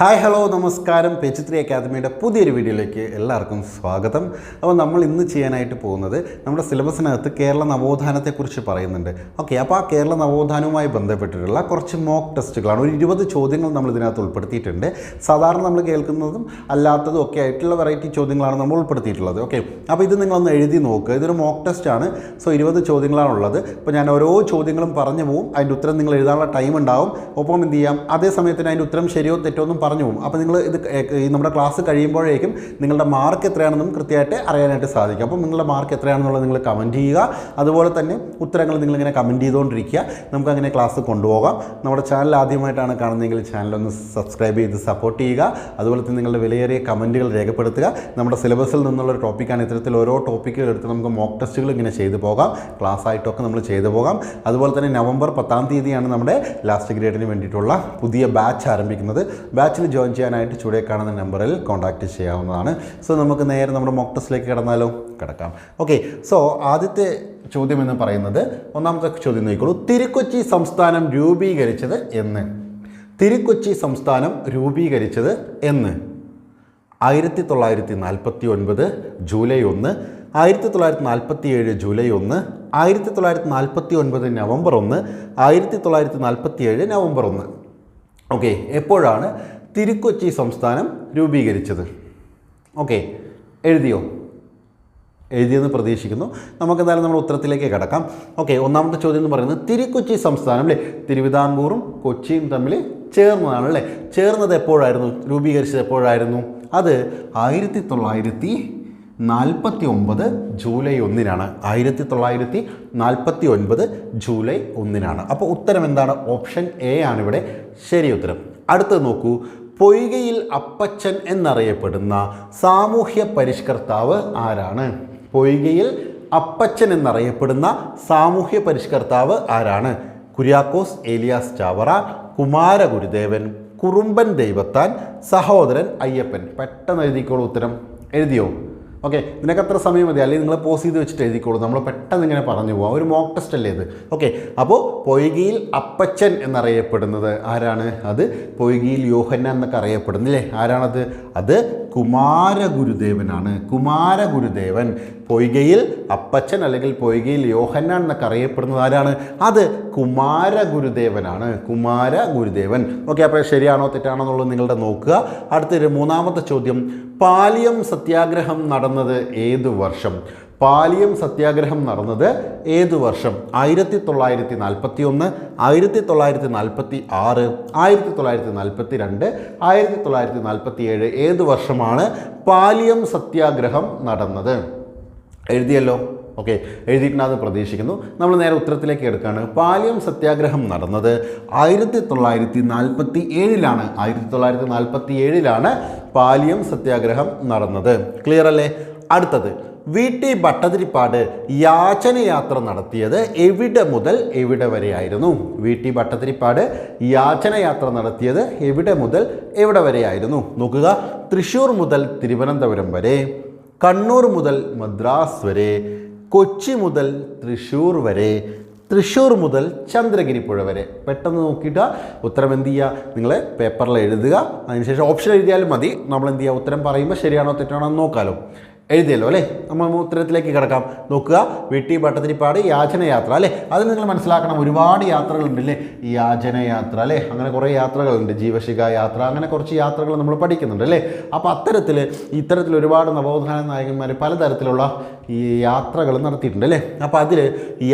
Hi hello നമസ്കാരം. പേച്ച് three അക്കാദമിയുടെ പുതിയൊരു വീഡിയോയിലേക്ക് എല്ലാവർക്കും സ്വാഗതം. അപ്പോൾ നമ്മൾ ഇന്ന് ചെയ്യാനായിട്ട് പോകുന്നത് നമ്മുടെ സിലബസിനകത്ത് കേരള നവോത്ഥാനത്തെക്കുറിച്ച് പറയുന്നുണ്ട്. ഓക്കെ അപ്പോൾ ആ കേരള നവോത്ഥാനവുമായി ബന്ധപ്പെട്ടിട്ടുള്ള കുറച്ച് മോക്ക് ടെസ്റ്റുകളാണ്. ഒരു ഇരുപത് ചോദ്യങ്ങൾ നമ്മൾ ഇതിനകത്ത് ഉൾപ്പെടുത്തിയിട്ടുണ്ട്. സാധാരണ നമ്മൾ കേൾക്കുന്നതും അല്ലാത്തതും ഒക്കെ ആയിട്ടുള്ള വെറൈറ്റി ചോദ്യങ്ങളാണ് നമ്മൾ ഉൾപ്പെടുത്തിയിട്ടുള്ളത്. ഓക്കെ അപ്പോൾ ഇത് നിങ്ങളൊന്ന് എഴുതി നോക്കുക ഇതൊരു മോക്ക് ടെസ്റ്റാണ്. സോ ഇരുപത് ചോദ്യങ്ങളാണുള്ളത്. അപ്പോൾ ഞാൻ ഓരോ ചോദ്യങ്ങളും പറഞ്ഞു പോവും. അതിന്റെ ഉത്തരം നിങ്ങൾ എഴുതാനുള്ള ടൈം ഉണ്ടാവും. ഒപ്പം എന്ത് ചെയ്യാം? അതേ സമയത്തിന് അതിന്റെ ഉത്തരം ശരിയോ തെറ്റോ എന്നും പറഞ്ഞു പോകും. അപ്പോൾ നിങ്ങൾ ഇത് നമ്മുടെ ക്ലാസ് കഴിയുമ്പോഴേക്കും നിങ്ങളുടെ മാർക്ക് എത്രയാണെന്നും കൃത്യമായിട്ട് അറിയാനായിട്ട് സാധിക്കും. അപ്പം നിങ്ങളുടെ മാർക്ക് എത്രയാണെന്നുള്ളത് നിങ്ങൾ കമന്റ് ചെയ്യുക. അതുപോലെ തന്നെ ഉത്തരങ്ങൾ നിങ്ങളിങ്ങനെ കമന്റ് ചെയ്തുകൊണ്ടിരിക്കുക. നമുക്കങ്ങനെ ക്ലാസ് കൊണ്ടുപോകാം. നമ്മുടെ ചാനൽ ആദ്യമായിട്ടാണ് കാണുന്നതെങ്കിൽ ചാനലൊന്ന് സബ്സ്ക്രൈബ് ചെയ്ത് സപ്പോർട്ട് ചെയ്യുക. അതുപോലെ തന്നെ നിങ്ങളുടെ വിലയേറിയ കമന്റുകൾ രേഖപ്പെടുത്തുക. നമ്മുടെ സിലബസിൽ നിന്നുള്ള ഒരു ടോപ്പിക്കാണ് ഇത്തരത്തിൽ ഓരോ ടോപ്പിക്കുകൾ എടുത്ത് നമുക്ക് മോക്ക് ടെസ്റ്റുകൾ ഇങ്ങനെ ചെയ്തു പോകാം. ക്ലാസ് ആയിട്ടൊക്കെ നമ്മൾ ചെയ്തു പോകാം. അതുപോലെ തന്നെ നവംബർ പത്താം തീയതിയാണ് നമ്മുടെ ലാസ്റ്റ് ഗ്രേഡിന് വേണ്ടിയിട്ടുള്ള പുതിയ ബാച്ച് ആരംഭിക്കുന്നത്. ബാച്ചിൽ ജോയിൻ ചെയ്യാനായിട്ട് ചുവടെ കാണുന്ന നമ്പറിൽ കോൺടാക്റ്റ് ചെയ്യാവുന്നതാണ്. സോ നമുക്ക് നേരെ നമ്മുടെ മോക്ക് ടെസ്റ്റിലേക്ക് കിടന്നാലോ? കിടക്കാം. ഓക്കെ സോ ആദ്യത്തെ ചോദ്യം എന്ന് പറയുന്നത് ഒന്നാമത്തെ ചോദ്യം നോക്കിക്കോളൂ. തിരുക്കൊച്ചി സംസ്ഥാനം രൂപീകരിച്ചത് എന്ന്. തിരുക്കൊച്ചി സംസ്ഥാനം രൂപീകരിച്ചത് എന്ന്. ആയിരത്തി തൊള്ളായിരത്തി നാൽപ്പത്തി ഒൻപത് ജൂലൈ ഒന്ന് ആയിരത്തി തൊള്ളായിരത്തി നാൽപ്പത്തി ഏഴ് ജൂലൈ ഒന്ന് ആയിരത്തി തൊള്ളായിരത്തി നാൽപ്പത്തി ഒൻപത് നവംബർ ഒന്ന് ആയിരത്തി തൊള്ളായിരത്തി നാൽപ്പത്തി ഏഴ് നവംബർ ഒന്ന്. ഓക്കെ എപ്പോഴാണ് തിരുക്കൊച്ചി സംസ്ഥാനം രൂപീകരിച്ചത്. ഓക്കെ എഴുതിയോ? എഴുതിയെന്ന് പ്രതീക്ഷിക്കുന്നു. നമുക്ക് എന്തായാലും നമ്മുടെ ഉത്തരത്തിലേക്ക് കിടക്കാം. ഓക്കെ ഒന്നാമത്തെ ചോദ്യം എന്ന് പറയുന്നത് തിരുക്കൊച്ചി സംസ്ഥാനം അല്ലേ തിരുവിതാംകൂറും കൊച്ചിയും തമ്മിൽ ചേർന്നതാണ് അല്ലേ ചേർന്നത് എപ്പോഴായിരുന്നു? രൂപീകരിച്ചത് എപ്പോഴായിരുന്നു? അത് ആയിരത്തി തൊള്ളായിരത്തി നാൽപ്പത്തി ഒമ്പത് ജൂലൈ ഒന്നിനാണ്. ആയിരത്തി തൊള്ളായിരത്തി നാൽപ്പത്തി ഒൻപത് ജൂലൈ ഒന്നിനാണ്. അപ്പോൾ ഉത്തരം എന്താണ്? ഓപ്ഷൻ എ ആണ് ഇവിടെ. ശരി ഉത്തരം. അടുത്തത് നോക്കൂ. പൊയ്കയിൽ അപ്പച്ചൻ എന്നറിയപ്പെടുന്ന സാമൂഹ്യ പരിഷ്കർത്താവ് ആരാണ്? പൊയ്കയിൽ അപ്പച്ചൻ എന്നറിയപ്പെടുന്ന സാമൂഹ്യ പരിഷ്കർത്താവ് ആരാണ്? കുര്യാക്കോസ് ഏലിയാസ് ചാവറ കുമാരഗുരുദേവൻ കുറുമ്പൻ ദൈവത്താൻ സഹോദരൻ അയ്യപ്പൻ. പെട്ടെന്ന് എഴുതിക്കോളൂ ഉത്തരം. എഴുതിയോ? ഓക്കെ ഇതിനൊക്കെ അത്ര സമയം മതി. അല്ലെങ്കിൽ നിങ്ങൾ പോസ് ചെയ്ത് വെച്ചിട്ട് എഴുതിക്കോളൂ. നമ്മൾ പെട്ടെന്ന് ഇങ്ങനെ പറഞ്ഞു പോകാം ഒരു മോക്ക് ടെസ്റ്റ് അല്ലേ ഇത്? ഓക്കെ അപ്പോൾ പൊയ്കിയിൽ അപ്പച്ചൻ എന്നറിയപ്പെടുന്നത് ആരാണ്? അത് പൊയ്കിയിൽ യോഹന്ന എന്നൊക്കെ അറിയപ്പെടുന്നില്ലേ ആരാണത്? അത് കുമാരഗുരുദേവനാണ്. കുമാരഗുരുദേവൻ പൊയ്കയിൽ അപ്പച്ചൻ അല്ലെങ്കിൽ പൊയ്കയിൽ യോഹന്നാൻ എന്നൊക്കെ അറിയപ്പെടുന്നത് ആരാണ്? അത് കുമാരഗുരുദേവനാണ്. കുമാരഗുരുദേവൻ. ഓക്കെ അപ്പോൾ ശരിയാണോ തെറ്റാണോ എന്നുള്ളത് നിങ്ങളുടെ നോക്കുക. അടുത്തൊരു മൂന്നാമത്തെ ചോദ്യം. പാലിയം സത്യാഗ്രഹം നടന്നത് ഏത് വർഷം? പാലിയം സത്യാഗ്രഹം നടന്നത് ഏതു വർഷം? ആയിരത്തി തൊള്ളായിരത്തി നാൽപ്പത്തി ഒന്ന് ആയിരത്തി തൊള്ളായിരത്തി നാൽപ്പത്തി ആറ് ആയിരത്തി തൊള്ളായിരത്തി നാൽപ്പത്തി രണ്ട് ആയിരത്തി തൊള്ളായിരത്തി നാൽപ്പത്തി ഏഴ് ഏത് വർഷമാണ് പാലിയം സത്യാഗ്രഹം നടന്നത്? എഴുതിയല്ലോ? ഓക്കെ എഴുതിയിട്ടുണ്ടാകുന്ന പ്രതീക്ഷിക്കുന്നു. നമ്മൾ നേരെ ഉത്തരത്തിലേക്ക് എടുക്കുകയാണ് പാലിയം സത്യാഗ്രഹം നടന്നത് ആയിരത്തി തൊള്ളായിരത്തി നാൽപ്പത്തി ഏഴിലാണ് ആയിരത്തി തൊള്ളായിരത്തി നാൽപ്പത്തി ഏഴിലാണ് പാലിയം സത്യാഗ്രഹം നടന്നത്. ക്ലിയർ അല്ലേ അടുത്തത്. വി ടി ഭട്ടതിരിപ്പാട് യാചനയാത്ര നടത്തിയത് എവിടെ മുതൽ എവിടെ വരെയായിരുന്നു? വി ടി ഭട്ടതിരിപ്പാട് യാചനയാത്ര നടത്തിയത് എവിടെ മുതൽ എവിടെ വരെയായിരുന്നു? നോക്കുക. തൃശ്ശൂർ മുതൽ തിരുവനന്തപുരം വരെ കണ്ണൂർ മുതൽ മദ്രാസ് വരെ കൊച്ചി മുതൽ തൃശ്ശൂർ വരെ തൃശ്ശൂർ മുതൽ ചന്ദ്രഗിരിപ്പുഴ വരെ. പെട്ടെന്ന് നോക്കിയിട്ട് ഉത്തരം എന്ത് ചെയ്യുക നിങ്ങൾ പേപ്പറിൽ എഴുതുക. അതിനുശേഷം ഓപ്ഷൻ എഴുതിയാലും മതി. നമ്മൾ എന്ത് ചെയ്യുക ഉത്തരം പറയുമ്പോൾ ശരിയാണോ തെറ്റാണോ എന്ന് എഴുതിയല്ലോ അല്ലേ? നമ്മൾ ഉത്തരത്തിലേക്ക് കിടക്കാം. നോക്കുക. വീട്ടി ഭട്ടതിരിപ്പാട് യാചനയാത്ര അല്ലേ? അത് നിങ്ങൾ മനസ്സിലാക്കണം ഒരുപാട് യാത്രകളുണ്ട് അല്ലേ ഈ യാചനയാത്ര അല്ലേ? അങ്ങനെ കുറേ യാത്രകളുണ്ട്. ജീവശിക യാത്ര അങ്ങനെ കുറച്ച് യാത്രകൾ നമ്മൾ പഠിക്കുന്നുണ്ട് അല്ലേ? അപ്പോൾ അത്തരത്തിൽ ഇത്തരത്തിൽ ഒരുപാട് നവോത്ഥാന നായകന്മാർ പലതരത്തിലുള്ള ഈ യാത്രകൾ നടത്തിയിട്ടുണ്ട് അല്ലേ? അപ്പോൾ അതിൽ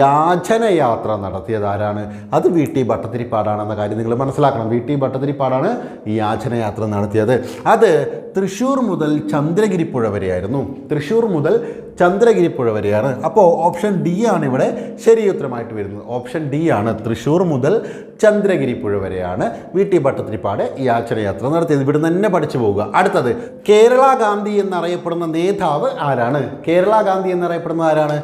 യാചനയാത്ര നടത്തിയത് ആരാണ്? അത് വി ടി ഭട്ടത്തിരിപ്പാടാണെന്ന കാര്യം നിങ്ങൾ മനസ്സിലാക്കണം. വി ടി ഭട്ടത്തിരിപ്പാടാണ് ഈ യാചന യാത്ര നടത്തിയത്. അത് തൃശ്ശൂർ മുതൽ ചന്ദ്രഗിരി പുഴ വരെയായിരുന്നു. തൃശ്ശൂർ മുതൽ ചന്ദ്രഗിരി പുഴ വരെയാണ്. അപ്പോൾ ഓപ്ഷൻ ഡി ആണ് ഇവിടെ ശരിയുത്തരമായിട്ട് വരുന്നത്. ഓപ്ഷൻ ഡി ആണ് തൃശ്ശൂർ മുതൽ ചന്ദ്രഗിരി പുഴ വരെയാണ് വി ടി ഭട്ടത്തിരിപ്പാട് യാത്ര നടത്തിയത്. ഇവിടെ തന്നെ പഠിച്ചു പോവുക. അടുത്തത് കേരള ഗാന്ധി എന്നറിയപ്പെടുന്ന നേതാവ് ആരാണ്? കേരള ഗാന്ധി എന്നറിയപ്പെടുന്ന ആരാണ്?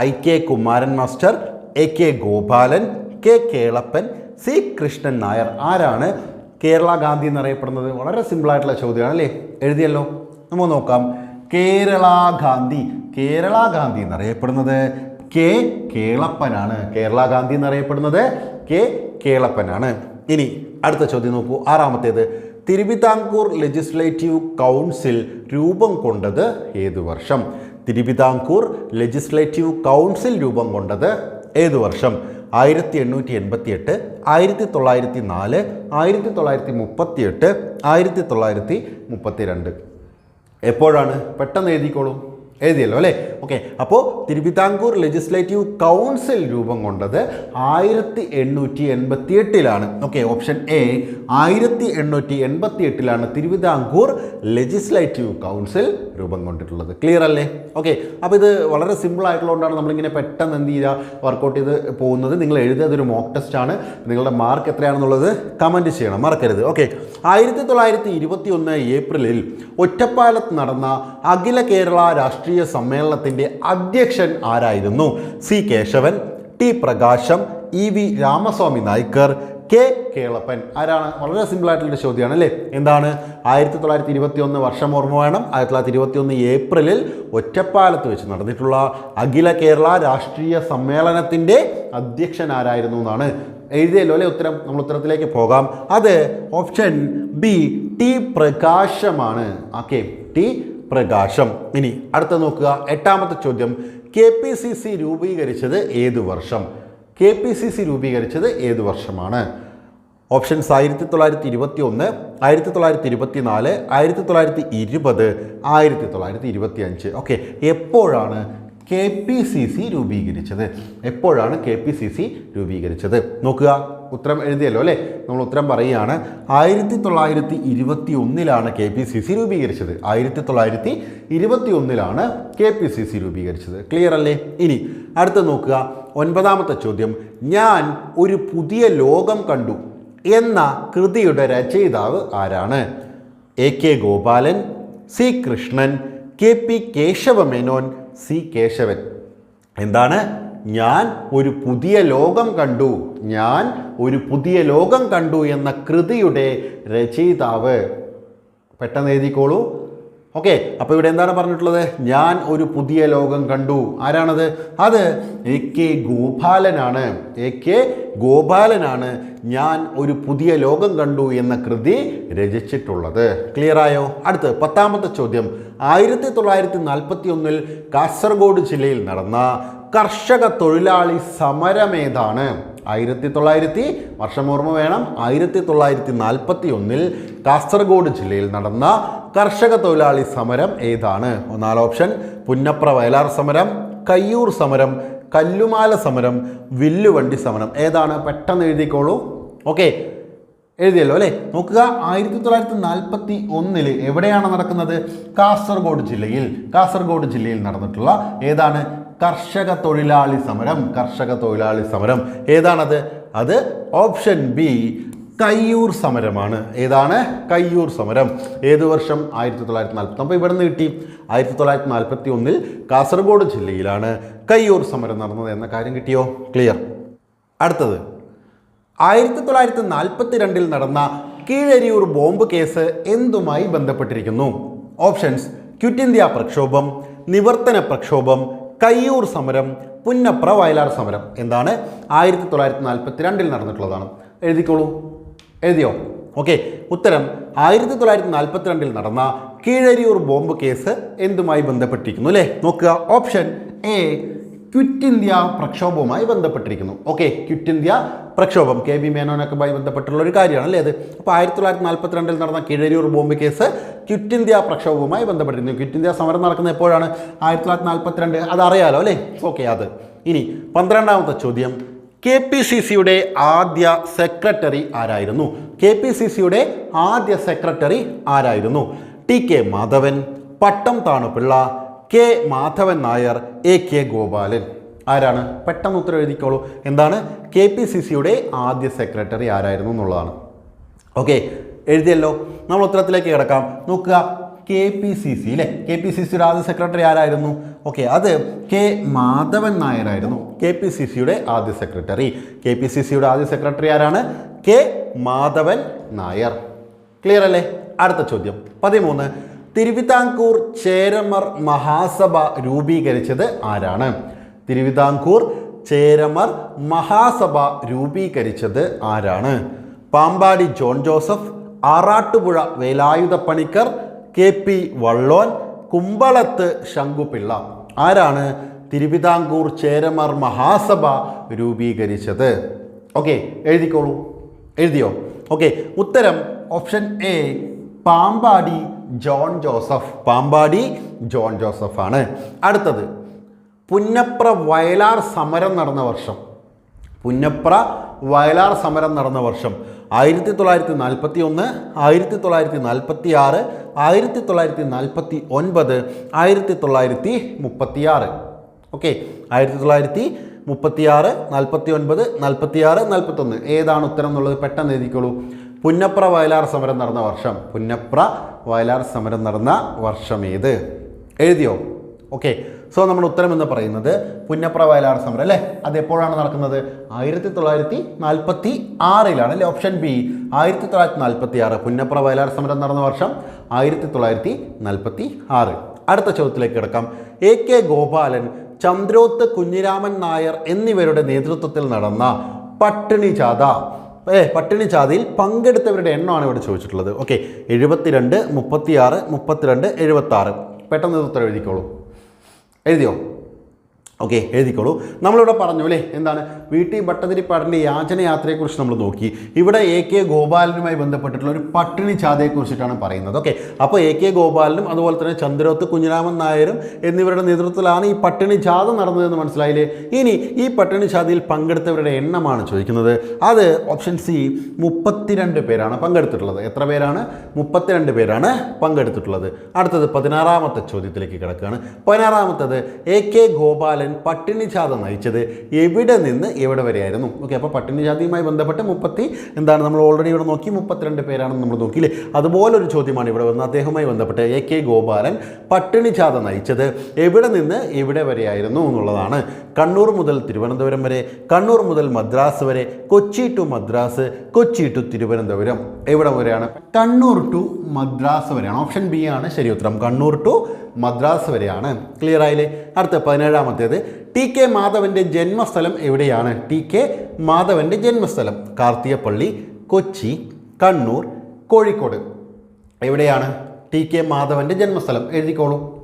I K Kumaran master A K Gopalan K Kelappan C Krishnan Nair. ആരാണ് കേരള ഗാന്ധി എന്നറിയപ്പെടുന്നത്? വളരെ സിമ്പിളായിട്ടുള്ള ചോദ്യമാണ് അല്ലേ? എഴുതിയല്ലോ. നമുക്ക് നോക്കാം. കേരള ഗാന്ധി. കേരള ഗാന്ധി എന്നറിയപ്പെടുന്നത് കെ കേളപ്പനാണ്. കേരള ഗാന്ധി എന്നറിയപ്പെടുന്നത് കെ കേളപ്പനാണ്. ഇനി അടുത്ത ചോദ്യം നോക്കൂ. ആറാമത്തേത്. തിരുവിതാംകൂർ ലെജിസ്ലേറ്റീവ് കൗൺസിൽ രൂപം കൊണ്ടത് ഏതു വർഷം? തിരുവിതാംകൂർ ലെജിസ്ലേറ്റീവ് കൗൺസിൽ രൂപം കൊണ്ടത് ഏതു വർഷം? ആയിരത്തി എണ്ണൂറ്റി എൺപത്തി എട്ട് ആയിരത്തി തൊള്ളായിരത്തി നാല് ആയിരത്തി തൊള്ളായിരത്തി മുപ്പത്തി എട്ട് ആയിരത്തി തൊള്ളായിരത്തി മുപ്പത്തി രണ്ട് എപ്പോഴാണ്? പെട്ടെന്ന് എഴുതിക്കോളൂ. എഴുതിയല്ലോ അല്ലേ? ഓക്കെ അപ്പോൾ തിരുവിതാംകൂർ ലെജിസ്ലേറ്റീവ് കൗൺസിൽ രൂപം കൊണ്ടത് ആയിരത്തി എണ്ണൂറ്റി എൺപത്തി എട്ടിലാണ് ഓക്കെ ഓപ്ഷൻ എ ആയിരത്തി എണ്ണൂറ്റി എൺപത്തി എട്ടിലാണ് തിരുവിതാംകൂർ ലെജിസ്ലേറ്റീവ് കൗൺസിൽ രൂപം കൊണ്ടിട്ടുള്ളത്. ക്ലിയർ അല്ലേ? ഓക്കെ അപ്പോൾ ഇത് വളരെ സിമ്പിൾ ആയിട്ടുള്ളതുകൊണ്ടാണ് നമ്മളിങ്ങനെ പെട്ടെന്ന് എന്ത് ചെയ്യുക വർക്കൗട്ട് ചെയ്ത് പോകുന്നത്. നിങ്ങൾ എഴുതിയത് മോക്ക് ടെസ്റ്റ് ആണ്. നിങ്ങളുടെ മാർക്ക് എത്രയാണെന്നുള്ളത് കമന്റ് ചെയ്യണം മറക്കരുത്. ഓക്കെ ആയിരത്തി തൊള്ളായിരത്തി ഇരുപത്തി ഒന്ന് ഏപ്രിലിൽ ഒറ്റപ്പാലത്ത് നടന്ന അഖില കേരള രാഷ്ട്രീയ സമ്മേളനത്തിന്റെ അധ്യക്ഷൻ ആരായിരുന്നു? C. Keshavan T. Prakasam E. V. Ramaswamy Naicker K. Kelappan. ആരാണ്? വളരെ സിമ്പിൾ ആയിട്ടുള്ള ചോദ്യമാണ് അല്ലേ? എന്താണ്? ആയിരത്തി തൊള്ളായിരത്തി ഇരുപത്തി ഒന്ന് വർഷം ഓർമ്മ വേണം. ആയിരത്തി തൊള്ളായിരത്തി ഇരുപത്തി ഒന്ന് ഏപ്രിലിൽ ഒറ്റപ്പാലത്ത് വെച്ച് നടന്നിട്ടുള്ള അഖില കേരള രാഷ്ട്രീയ സമ്മേളനത്തിന്റെ അധ്യക്ഷൻ ആരായിരുന്നു എന്നാണ്. എഴുതിയല്ലോ അല്ലേ ഉത്തരം? നമ്മൾ ഉത്തരത്തിലേക്ക് പോകാം. അത് ഓപ്ഷൻ ബി ടി. പ്രകാശമാണ്. Okay T. പ്രകാശം. ഇനി അടുത്ത നോക്കുക. എട്ടാമത്തെ ചോദ്യം. കെ പി സി സി രൂപീകരിച്ചത് ഏത് വർഷം? കെ പി സി സി രൂപീകരിച്ചത് ഏത് വർഷമാണ്? ഓപ്ഷൻസ് ആയിരത്തി തൊള്ളായിരത്തി ഇരുപത്തി ഒന്ന് ആയിരത്തി തൊള്ളായിരത്തി ഇരുപത്തി നാല് ആയിരത്തി തൊള്ളായിരത്തി ഇരുപത് ആയിരത്തി തൊള്ളായിരത്തി ഇരുപത്തി അഞ്ച് ഓക്കെ. എപ്പോഴാണ് കെ പി സി സി രൂപീകരിച്ചത്? എപ്പോഴാണ് കെ പി സി സി രൂപീകരിച്ചത്? നോക്കുക. ഉത്തരം എഴുതിയല്ലോ അല്ലേ? നമ്മൾ ഉത്തരം പറയുകയാണ്. ആയിരത്തി തൊള്ളായിരത്തി ഇരുപത്തി ഒന്നിലാണ് കെ പി സി സി രൂപീകരിച്ചത്. ആയിരത്തി തൊള്ളായിരത്തി ഇരുപത്തി ഒന്നിലാണ് കെ പി സി സി രൂപീകരിച്ചത്. ക്ലിയർ അല്ലേ? ഇനി അടുത്ത നോക്കുക. ഒൻപതാമത്തെ ചോദ്യം. ഞാൻ ഒരു പുതിയ ലോകം കണ്ടു എന്ന കൃതിയുടെ രചയിതാവ് ആരാണ്? A K Gopalan C Krishnan K P Kesava Menon C Kesavan. എന്താണ്? ഞാൻ ഒരു പുതിയ ലോകം കണ്ടു. ഞാൻ ഒരു പുതിയ ലോകം കണ്ടു എന്ന കൃതിയുടെ രചയിതാവ്. പെട്ടെന്ന് എഴുതിക്കോളൂ. ഓക്കെ അപ്പോൾ ഇവിടെ എന്താണ് പറഞ്ഞിട്ടുള്ളത്? ഞാൻ ഒരു പുതിയ ലോകം കണ്ടു. ആരാണത്? അത് എ കെ ഗോപാലനാണ്. എ കെ ഗോപാലനാണ് ഞാൻ ഒരു പുതിയ ലോകം കണ്ടു എന്ന കൃതി രചിച്ചിട്ടുള്ളത്. ക്ലിയർ ആയോ? അടുത്ത് പത്താമത്തെ ചോദ്യം. ആയിരത്തി തൊള്ളായിരത്തി നാൽപ്പത്തി ഒന്നിൽ കാസർഗോഡ് ജില്ലയിൽ നടന്ന കർഷക തൊഴിലാളി സമരമേതാണ് ആയിരത്തി തൊള്ളായിരത്തി വർഷം ഓർമ്മ വേണം ആയിരത്തി തൊള്ളായിരത്തി നാൽപ്പത്തി ഒന്നിൽ കാസർഗോഡ് ജില്ലയിൽ നടന്ന കർഷക തൊഴിലാളി സമരം ഏതാണ്? ഒന്നാം ഓപ്ഷൻ പുന്നപ്ര വയലാർ സമരം കയ്യൂർ സമരം കല്ലുമാല സമരം വില്ലുവണ്ടി സമരം. ഏതാണ്? പെട്ടെന്ന് എഴുതിക്കോളൂ. ഓക്കെ എഴുതിയല്ലോ അല്ലേ? നോക്കുക ആയിരത്തി തൊള്ളായിരത്തി നാൽപ്പത്തി ഒന്നിൽ എവിടെയാണ് നടക്കുന്നത്? കാസർഗോഡ് ജില്ലയിൽ കാസർഗോഡ് ജില്ലയിൽ നടന്നിട്ടുള്ള ഏതാണ്? കർഷക തൊഴിലാളി സമരം കർഷക തൊഴിലാളി സമരം. ഏതാണത്? അത് ഓപ്ഷൻ ബി കയ്യൂർ സമരമാണ്. ഏതാണ്? കയ്യൂർ സമരം. ഏത് വർഷം? ആയിരത്തി തൊള്ളായിരത്തി നാൽപ്പത്തി അപ്പോൾ ഇവിടെ നിന്ന് കിട്ടി. ആയിരത്തി തൊള്ളായിരത്തി നാൽപ്പത്തി ഒന്നിൽ കാസർഗോഡ് ജില്ലയിലാണ് കയ്യൂർ സമരം നടന്നത് എന്ന കാര്യം കിട്ടിയോ? ക്ലിയർ. അടുത്തത്. ആയിരത്തി തൊള്ളായിരത്തി നാൽപ്പത്തി രണ്ടിൽ നടന്ന കീഴരിയൂർ ബോംബ് കേസ് എന്തുമായി ബന്ധപ്പെട്ടിരിക്കുന്നു? ഓപ്ഷൻസ്. ക്വിറ്റ് ഇന്ത്യ പ്രക്ഷോഭം നിവർത്തന പ്രക്ഷോഭം കയ്യൂർ സമരം പുന്നപ്ര വയലാർ സമരം എന്താണ് ആയിരത്തി തൊള്ളായിരത്തി നാൽപ്പത്തി രണ്ടിൽ നടന്നിട്ടുള്ളതാണ്. എഴുതിക്കോളൂ. എഴുതിയോ? ഓക്കെ. ഉത്തരം ആയിരത്തി തൊള്ളായിരത്തി നാൽപ്പത്തി രണ്ടിൽ നടന്ന കീഴരിയൂർ ബോംബ് കേസ് എന്തുമായി ബന്ധപ്പെട്ടിരിക്കുന്നു അല്ലേ? നോക്കുക. ഓപ്ഷൻ എ ക്വിറ്റ് ഇന്ത്യ പ്രക്ഷോഭവുമായി ബന്ധപ്പെട്ടിരിക്കുന്നു. ഓക്കെ ക്വിറ്റ് ഇന്ത്യ പ്രക്ഷോഭം. കെ ബി മേനോനൊക്കെയുമായി ബന്ധപ്പെട്ടുള്ള ഒരു കാര്യമാണ് അല്ലേ അത്? അപ്പോൾ ആയിരത്തി തൊള്ളായിരത്തി നാൽപ്പത്തിരണ്ടിൽ നടന്ന Keezhariyur bomb case quit India പ്രക്ഷോഭവുമായി ബന്ധപ്പെട്ടിരുന്നു ക്വിറ്റ് ഇന്ത്യ സമരം നടക്കുന്ന എപ്പോഴാണ്? ആയിരത്തി തൊള്ളായിരത്തി നാൽപ്പത്തിരണ്ട് അത് അറിയാലോ അല്ലേ? ഓക്കെ അത്. ഇനി പന്ത്രണ്ടാമത്തെ ചോദ്യം. കെ പി സി സിയുടെ ആദ്യ സെക്രട്ടറി ആരായിരുന്നു? കെ പി സി സിയുടെ ആദ്യ സെക്രട്ടറി ആരായിരുന്നു? T K Madhavan Pattom Thanu Pillai K Madhavan Nair A K Gopalan. ആരാണ്? പെട്ടെന്ന് ഉത്തരം എഴുതിക്കോളൂ. എന്താണ്? കെ പി സി സിയുടെ ആദ്യ സെക്രട്ടറി ആരായിരുന്നു എന്നുള്ളതാണ്. ഓക്കെ എഴുതിയല്ലോ. നമ്മൾ ഉത്തരത്തിലേക്ക് കിടക്കാം. നോക്കുക. കെ പി സി സി അല്ലേ കെ പി സി സിയുടെ ആദ്യ സെക്രട്ടറി ആരായിരുന്നു? ഓക്കെ അത് കെ മാധവൻ നായരായിരുന്നു. കെ പി സി സിയുടെ ആദ്യ സെക്രട്ടറി. കെ പി സി സിയുടെ ആദ്യ സെക്രട്ടറി ആരാണ്? കെ മാധവൻ നായർ. ക്ലിയർ അല്ലേ? അടുത്ത ചോദ്യം. പതിമൂന്ന്. തിരുവിതാംകൂർ ചേരമർ മഹാസഭ രൂപീകരിച്ചത് ആരാണ്? തിരുവിതാംകൂർ ചേരമർ മഹാസഭ രൂപീകരിച്ചത് ആരാണ്? Pampady John Joseph Arattupuzha Velayudha Panicker K P Vallon Kumbalath Sankupillai ആരാണ് തിരുവിതാംകൂർ ചേരമർ മഹാസഭ രൂപീകരിച്ചത്? ഓക്കെ എഴുതിക്കോളൂ. എഴുതിയോ? ഓക്കെ ഉത്തരം option A Pampady John Joseph Pampady John Joseph ആണ് അടുത്തത് പുന്നപ്ര വയലാർ സമരം നടന്ന വർഷം. പുന്നപ്ര വയലാർ സമരം നടന്ന വർഷം. ആയിരത്തി തൊള്ളായിരത്തി നാൽപ്പത്തി ഒന്ന് ആയിരത്തി തൊള്ളായിരത്തി നാൽപ്പത്തി ആറ് ആയിരത്തി തൊള്ളായിരത്തി നാൽപ്പത്തി ഒൻപത് ആയിരത്തി തൊള്ളായിരത്തി മുപ്പത്തി ആറ് ഓക്കെ ആയിരത്തി തൊള്ളായിരത്തി മുപ്പത്തി ആറ് നാൽപ്പത്തി ഒൻപത് നാൽപ്പത്തി ആറ് നാൽപ്പത്തൊന്ന് ഏതാണ് ഉത്തരം എന്നുള്ളത് പെട്ടെന്ന് എഴുതിക്കോളൂ. പുന്നപ്ര വയലാർ സമരം നടന്ന വർഷം. പുന്നപ്ര വയലാർ സമരം നടന്ന വർഷം ഏത്? എഴുതിയോ? ഓക്കെ. സോ നമ്മുടെ ഉത്തരം എന്ന് പറയുന്നത് പുന്നപ്ര വയലാർ സമരം അല്ലേ? അത് എപ്പോഴാണ് നടക്കുന്നത്? ആയിരത്തി തൊള്ളായിരത്തി നാൽപ്പത്തി ആറിലാണ് അല്ലേ? ഓപ്ഷൻ ബി ആയിരത്തി തൊള്ളായിരത്തി നാൽപ്പത്തി ആറ് പുന്നപ്ര വയലാർ സമരം നടന്ന വർഷം ആയിരത്തി തൊള്ളായിരത്തി നാൽപ്പത്തി ആറ് അടുത്ത ചോദ്യത്തിലേക്ക് കിടക്കാം. എ കെ ഗോപാലൻ ചന്ദ്രോത്ത് കുഞ്ഞിരാമൻ നായർ എന്നിവരുടെ നേതൃത്വത്തിൽ നടന്ന പട്ടിണി ജാഥ ഏ പട്ടിണി ചാതിയിൽ പങ്കെടുത്തവരുടെ എണ്ണമാണ് ഇവിടെ ചോദിച്ചിട്ടുള്ളത്. ഓക്കെ എഴുപത്തിരണ്ട് മുപ്പത്തിയാറ് മുപ്പത്തിരണ്ട് എഴുപത്തി ആറ് പെട്ടെന്ന് ഇത് ഉത്തരം എഴുതിക്കോളൂ. എഴുതിയോ? ഓക്കെ എഴുതിക്കോളൂ. നമ്മളിവിടെ പറഞ്ഞു അല്ലേ? എന്താണ്? വി ടി ഭട്ടതിരിപ്പാടിന്റെ യാചനയാത്രയെക്കുറിച്ച് നമ്മൾ നോക്കി. ഇവിടെ എ കെ ഗോപാലനുമായി ബന്ധപ്പെട്ടിട്ടുള്ള ഒരു പട്ടിണി ചാതയെക്കുറിച്ചിട്ടാണ് പറയുന്നത്. ഓക്കെ അപ്പോൾ എ കെ ഗോപാലനും അതുപോലെ തന്നെ ചന്ദ്രോത്ത് കുഞ്ഞിരാമൻ നായരും എന്നിവരുടെ നേതൃത്വത്തിലാണ് ഈ പട്ടിണി ചാത നടന്നതെന്ന് മനസ്സിലായില്ലേ? ഇനി ഈ പട്ടിണി ചാതയിൽ പങ്കെടുത്തവരുടെ എണ്ണമാണ് ചോദിക്കുന്നത്. അത് ഓപ്ഷൻ സി മുപ്പത്തിരണ്ട് പേരാണ് പങ്കെടുത്തിട്ടുള്ളത്. എത്ര പേരാണ്? മുപ്പത്തിരണ്ട് പേരാണ് പങ്കെടുത്തിട്ടുള്ളത്. അടുത്തത് പതിനാറാമത്തെ ചോദ്യത്തിലേക്ക് കിടക്കുകയാണ്. പതിനാറാമത്തത് എ കെ ഗോപാലൻ പട്ടിണി ജാഥ നയിച്ചത്. എവിടെ നിന്ന് എവിടെ വരെയായിരുന്നു? ഓക്കെ അപ്പോൾ പട്ടിണിജാതിയുമായി ബന്ധപ്പെട്ട് മുപ്പത്തി എന്താണ് നമ്മൾ ഓൾറെഡി ഇവിടെ നോക്കി മുപ്പത്തിരണ്ട് പേരാണെന്ന് നമ്മൾ നോക്കിയില്ലേ? അതുപോലൊരു ചോദ്യമാണ് ഇവിടെ വന്നത്. അദ്ദേഹവുമായി ബന്ധപ്പെട്ട് എ കെ ഗോപാലൻ പട്ടിണിജാത നയിച്ചത്. എവിടെ നിന്ന് എവിടെ വരെയായിരുന്നു എന്നുള്ളതാണ്. കണ്ണൂർ മുതൽ തിരുവനന്തപുരം വരെ കണ്ണൂർ മുതൽ മദ്രാസ് വരെ കൊച്ചി ടു മദ്രാസ് കൊച്ചി ടു തിരുവനന്തപുരം. എവിടെ വരെയാണ്? കണ്ണൂർ ടു മദ്രാസ് വരെയാണ്. ഓപ്ഷൻ ബി ആണ് ശരി ഉത്തരം. കണ്ണൂർ ടു മദ്രാസ് വരെയാണ്. ക്ലിയർ ആയില്ലേ? അടുത്ത പതിനേഴാമത്തേത്. ടി കെ മാധവന്റെ ജന്മസ്ഥലം എവിടെയാണ്? ടി കെ മാധവന്റെ ജന്മസ്ഥലം. കാർത്തികപ്പള്ളി കൊച്ചി കണ്ണൂർ കോഴിക്കോട്. എവിടെയാണ്? ടി കെ മാധവന്റെ ജന്മസ്ഥലം. എഴുതിക്കോളൂ.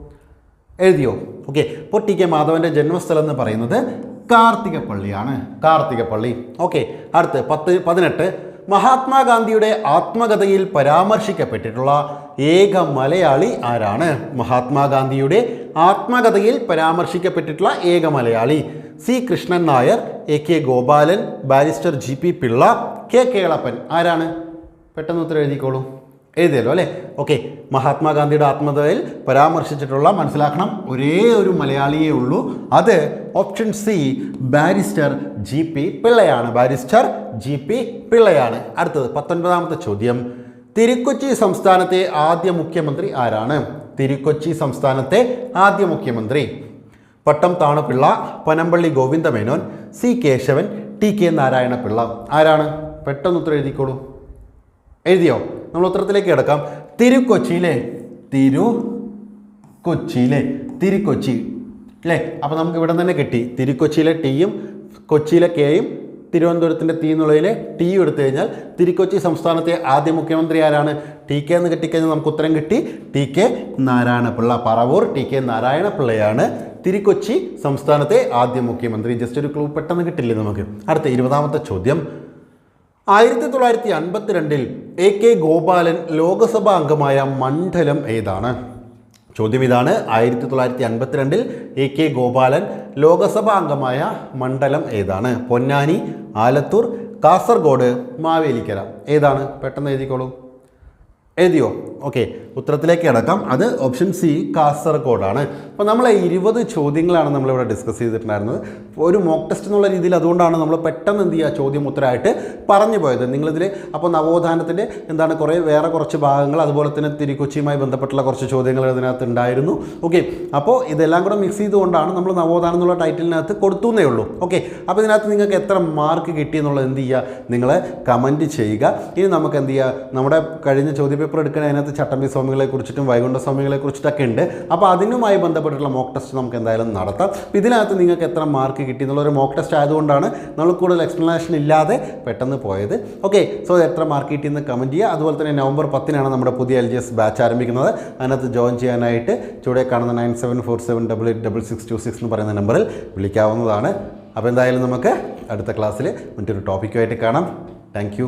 എഴുതിയോ? ഓക്കെ. അപ്പോൾ ടി കെ മാധവന്റെ ജന്മസ്ഥലം എന്ന് പറയുന്നത് കാർത്തികപ്പള്ളിയാണ്. കാർത്തികപ്പള്ളി. ഓക്കെ. അടുത്ത് പത്ത് പതിനെട്ട് മഹാത്മാഗാന്ധിയുടെ ആത്മകഥയിൽ പരാമർശിക്കപ്പെട്ടിട്ടുള്ള ഏക മലയാളി ആരാണ്? മഹാത്മാഗാന്ധിയുടെ ആത്മകഥയിൽ പരാമർശിക്കപ്പെട്ടിട്ടുള്ള ഏക Malayali C. Krishnan Nair A. K. Gopalan barrister G. P. Pillai K. Kelappan. ആരാണ്? പെട്ടെന്ന് ഉത്തരം എഴുതിക്കോളൂ. എഴുതിയല്ലോ അല്ലേ? ഓക്കെ. മഹാത്മാഗാന്ധിയുടെ ആത്മകഥയിൽ പരാമർശിച്ചിട്ടുള്ള മനസ്സിലാക്കണം. ഒരേ ഒരു മലയാളിയേ ഉള്ളൂ. അത് option C barrister G P പിള്ളയാണ്. Barrister G P പിള്ളയാണ്. അടുത്തത് പത്തൊൻപതാമത്തെ ചോദ്യം. തിരുക്കൊച്ചി സംസ്ഥാനത്തെ ആദ്യ മുഖ്യമന്ത്രി ആരാണ്? തിരുക്കൊച്ചി സംസ്ഥാനത്തെ ആദ്യ മുഖ്യമന്ത്രി. Pattom Thanu Pillai Panampilly Govinda Menon C Kesavan T K Narayana Pillai. ആരാണ്? പെട്ടെന്ന് ഉത്തരം എഴുതിക്കോളൂ. എഴുതിയോ? നമ്മൾ ഉത്തരത്തിലേക്ക് കിടക്കാം. തിരുക്കൊച്ചിയിലെ തിരു കൊച്ചിയിലെ തിരുക്കൊച്ചി അല്ലേ അപ്പോൾ നമുക്ക് ഇവിടെ തന്നെ കിട്ടി. തിരുക്കൊച്ചിയിലെ ടീയും കൊച്ചിയിലെ കെയും തിരുവനന്തപുരത്തിന്റെ തീ എന്നുള്ളതിലെ ടി എടുത്തു കഴിഞ്ഞാൽ തിരുക്കൊച്ചി സംസ്ഥാനത്തെ ആദ്യ മുഖ്യമന്ത്രി ആരാണ്? ടി കെ എന്ന് കിട്ടിക്കഴിഞ്ഞാൽ നമുക്ക് ഉത്തരം കിട്ടി. T K Narayana Pillai Paravur T K നാരായണപിള്ളയാണ് Thirukochi സംസ്ഥാനത്തെ ആദ്യ മുഖ്യമന്ത്രി. ജസ്റ്റ് ഒരു ക്ലൂ പെട്ടെന്ന് കിട്ടില്ലേ നമുക്ക്? അടുത്ത ഇരുപതാമത്തെ ചോദ്യം. ആയിരത്തി തൊള്ളായിരത്തി അൻപത്തിരണ്ടിൽ എ കെ ഗോപാലൻ ലോകസഭാ അംഗമായ മണ്ഡലം ഏതാണ്? ചോദ്യം ഇതാണ്. ആയിരത്തി തൊള്ളായിരത്തി അൻപത്തിരണ്ടിൽ എ കെ ഗോപാലൻ ലോകസഭാ അംഗമായ മണ്ഡലം ഏതാണ്? പൊന്നാനി ആലത്തൂർ കാസർഗോഡ് മാവേലിക്കര. ഏതാണ്? പെട്ടെന്ന് എഴുതിക്കോളൂ. എഴുതിയോ? ഓക്കെ. ഉത്തരത്തിലേക്ക് കിടക്കാം. അത് ഓപ്ഷൻ സി കാസർഗോഡാണ്. അപ്പോൾ നമ്മൾ ഇരുപത് ചോദ്യങ്ങളാണ് നമ്മളിവിടെ ഡിസ്കസ് ചെയ്തിട്ടുണ്ടായിരുന്നത്. ഒരു മോക്ക് ടെസ്റ്റ് എന്നുള്ള രീതിയിൽ അതുകൊണ്ടാണ് നമ്മൾ പെട്ടെന്ന് എന്ത് ചെയ്യുക? ചോദ്യം ഉത്തരമായിട്ട് പറഞ്ഞു പോയത്. നിങ്ങളിതിൽ അപ്പോൾ നവോത്ഥാനത്തിന്റെ എന്താണ് കുറേ വേറെ കുറച്ച് ഭാഗങ്ങൾ അതുപോലെ തന്നെ തിരുക്കൊച്ചിയുമായി ബന്ധപ്പെട്ടുള്ള കുറച്ച് ചോദ്യങ്ങൾ ഇതിനകത്ത് ഉണ്ടായിരുന്നു. ഓക്കെ അപ്പോൾ ഇതെല്ലാം കൂടെ മിക്സ് ചെയ്തുകൊണ്ടാണ് നമ്മൾ നവോത്ഥാനം എന്നുള്ള ടൈറ്റിലിനകത്ത് കൊടുത്തുന്നേ ഉള്ളൂ. ഓക്കെ അപ്പോൾ ഇതിനകത്ത് നിങ്ങൾക്ക് എത്ര മാർക്ക് കിട്ടിയെന്നുള്ളത് എന്ത് ചെയ്യുക? നിങ്ങൾ കമന്റ് ചെയ്യുക. ഇനി നമുക്ക് എന്ത് ചെയ്യുക? നമ്മുടെ കഴിഞ്ഞ ചോദ്യപേപ്പർ പേപ്പർ അതിനകത്ത് അതിനകത്ത് ചട്ടമ്പി സ്വാമികളെ കുറിച്ചിട്ടും വൈകുണ്ഠ കുറിച്ചിട്ടൊക്കെ ഉണ്ട് അപ്പോൾ അതിനുമായി ബന്ധപ്പെട്ടിട്ടുള്ള മോക്ക് ടെസ്റ്റ് നമുക്ക് എന്തായാലും നടത്താം. അപ്പോൾ ഇതിനകത്ത് നിങ്ങൾക്ക് എത്ര മാർക്ക് കിട്ടി എന്നുള്ള ഒരു മോക്ക് ടെസ്റ്റ് ആയതുകൊണ്ടാണ് നമ്മൾ കൂടുതൽ എക്സ്പ്ലനേഷൻ ഇല്ലാതെ പെട്ടെന്ന് പോയത്. ഓക്കെ സോ എത്ര മാർക്ക് കിട്ടിയെന്ന് കമന്റ് ചെയ്യുക. അതുപോലെ തന്നെ നവംബർ പത്തിനാണ് നമ്മുടെ പുതിയ എൽ ജി എസ് ബാച്ച് ആരംഭിക്കുന്നത്. അതിനകത്ത് ജോയിൻ ചെയ്യാനായിട്ട് ചുവടെ കാണുന്ന nine seven four seven double eight double six two six എന്ന് പറയുന്ന നമ്പറിൽ വിളിക്കാവുന്നതാണ്. അപ്പോൾ എന്തായാലും നമുക്ക് അടുത്ത ക്ലാസ്സിൽ മറ്റൊരു ടോപ്പിക്കുമായിട്ട് കാണാം. താങ്ക്